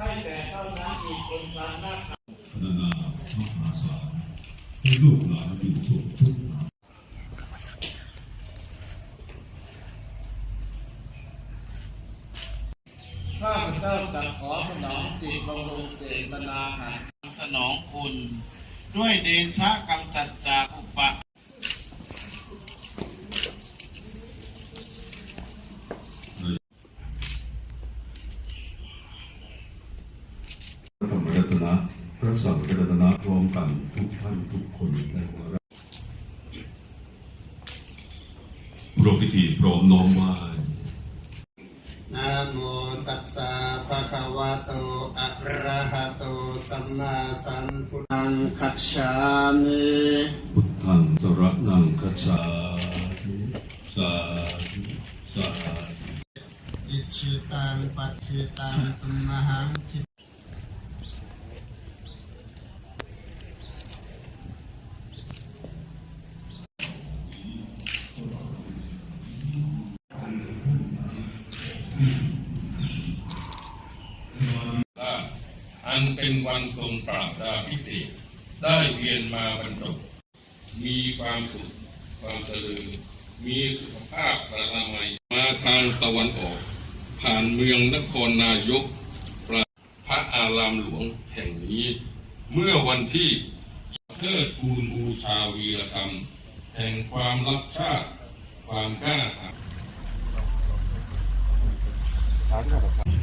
ช่แต่เท่านั้นอีกเป็นการหน้าขพัฒนามหาศาลให้ลูกหลานอยู่สุขทุกข์ข้าพเจ้าจะขอสนองจิตบำรุงเจตนาหารสนองคุณ ด้วยเดชะกำจัดจากอุปะ พระธรรมรัต นะพระสังฆรัตนะพร้อมกันทุกท่านทุกคนในวาระรวมพิธีพร้อมน้อมไหว้นะโมตัสสะภะคะวะโต อะระหะโต สัมมาสัมพุทธังคัจฉามิพุทธังสรนังคัจฉามิสาธุสาธุอิชิตังปัจฉิตังตุมหังคิ อันเป็นวันทรงปราบดาพิเศษ ได้เวียนมาบรรจบ มีความสุข ความเจริญ มีสุขภาพพระนามัยมาทางตะวันออก ผ่านเมืองนครนายกประพระอารามหลวงแห่งนี้ เมื่อวันที่เทิดทูนบูชาวีรธรรม แห่งความรักชาติ ความกล้าหาญ สาธุครับ